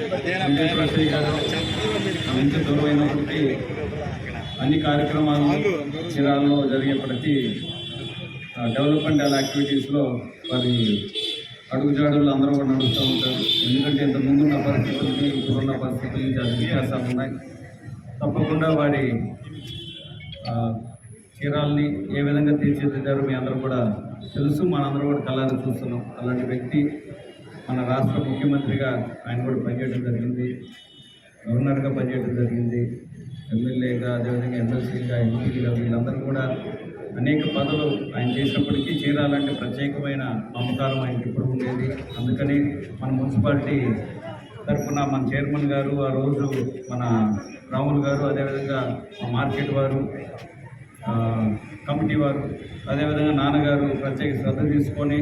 రోసయ్య గారు మంచి అన్ని కార్యక్రమాలు చీరాలలో జరిగే ప్రతి డెవలప్మెంట్ యాక్టివిటీస్లో వారి అడుగుజాడులు అందరూ కూడా నడుస్తూ ఉంటారు. ఎందుకంటే ఇంత ముందున్న పరిస్థితులకి ఇప్పుడున్న పరిస్థితులకి చాలా వ్యత్యాసాలు ఉన్నాయి. తప్పకుండా వారి చీరాలని ఏ విధంగా తీర్చిదిద్దారో మీ అందరూ కూడా తెలుసు. మనందరూ కూడా కళ్ళారి చూస్తున్నాం. అలాంటి వ్యక్తి మన రాష్ట్ర ముఖ్యమంత్రిగా ఆయన కూడా పనిచేయడం జరిగింది. గవర్నర్గా పనిచేయడం జరిగింది. ఎమ్మెల్యేగా అదేవిధంగా ఎమ్మెల్సీగా ఎంపీగా వీళ్ళందరూ కూడా అనేక పదవులు ఆయన చేసినప్పటికీ చీరాలంటే ప్రత్యేకమైన మమకారం ఆయనకి ఇప్పుడు ఉండేది. అందుకని మన మున్సిపాలిటీ తరఫున మన చైర్మన్ గారు ఆ రోజు మన రాములు గారు అదేవిధంగా మా మార్కెట్ వారు కమిటీ వారు అదేవిధంగా నాన్నగారు ప్రత్యేక శ్రద్ధ తీసుకొని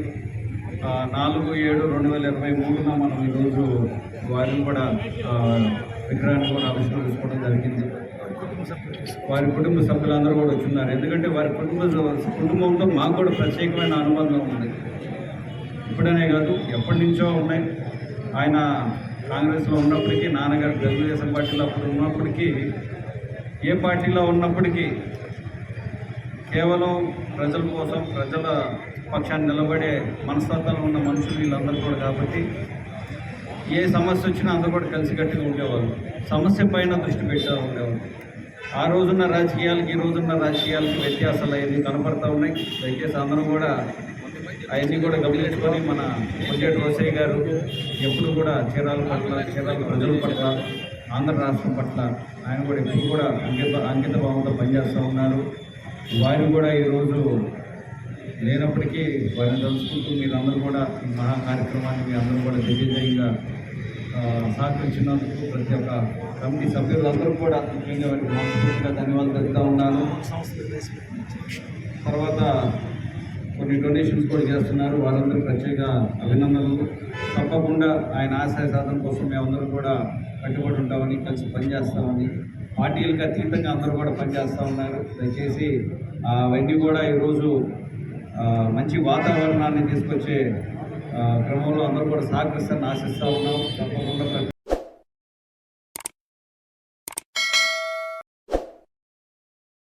నాలుగు ఏడు రెండు వేల ఇరవై మూడున మనం ఈరోజు వారిని కూడా విగ్రహాన్ని కూడా ఆవిష్కరించుకోవడం జరిగింది. వారి కుటుంబ సభ్యులందరూ కూడా వచ్చిన్నారు. ఎందుకంటే వారి కుటుంబ కుటుంబంతో మాకు కూడా ప్రత్యేకమైన అనుబంధం ఉంది. ఇప్పుడనే కాదు ఎప్పటి నుంచో ఉన్నాయి. ఆయన కాంగ్రెస్లో ఉన్నప్పటికీ నాన్నగారు తెలుగుదేశం పార్టీలో అప్పుడు ఉన్నప్పటికీ ఏ పార్టీలో ఉన్నప్పటికీ కేవలం ప్రజల కోసం ప్రజల పక్షాన్ని నిలబడే మనస్తత్వాలు ఉన్న మనుషులు వీళ్ళందరూ కూడా కాబట్టి ఏ సమస్య వచ్చినా అందరూ కూడా కలిసికట్టుగా ఉండేవాళ్ళు. సమస్య పైన దృష్టి పెట్టా ఉండేవాళ్ళు. ఆ రోజున్న రాజకీయాలకి ఈ రోజున్న రాజకీయాలకి వ్యత్యాసాలు అవన్నీ కనపడతా ఉన్నాయి. దయచేసి అందరూ కూడా అవన్నీ కూడా గమనించుకొని మన కొంచెటి రోసయ్య గారు ఎప్పుడు కూడా చీరాల పట్ల చీరాల ప్రజల పట్ల ఆంధ్ర రాష్ట్రం పట్ల ఆయన కూడా ఎప్పుడు కూడా అంకిత అంకిత భావంతో పనిచేస్తూ ఉన్నారు. వారిని కూడా ఈరోజు లేనప్పటికీ వారిని తలుచుకుంటూ మీరందరూ కూడా ఈ మహా కార్యక్రమాన్ని మీ అందరూ కూడా దిగ్విజయంగా సహకరించినందుకు ప్రతి ఒక్క కమిటీ సభ్యులందరూ కూడా ముఖ్యంగా వారికి మనస్ఫూర్తిగా ధన్యవాదాలు తెలుపుతా ఉన్నాను. తర్వాత కొన్ని డొనేషన్స్ కూడా చేస్తున్నారు. వాళ్ళందరూ ప్రత్యేక అభినందనలు. తప్పకుండా ఆయన ఆశయ సాధన కోసం మేమందరం కూడా కట్టుబడి ఉంటామని కలిసి పనిచేస్తామని పార్టీలకు అతీతంగా అందరూ కూడా పనిచేస్తూ ఉన్నారు. దయచేసి ఆ, అవన్నీ కూడా ఈరోజు మంచి వాతావరణాన్ని తీసుకొచ్చే క్రమంలో అందరూ కూడా సహకరిస్తారని ఆశిస్తూ ఉన్నాం. తప్పకుండా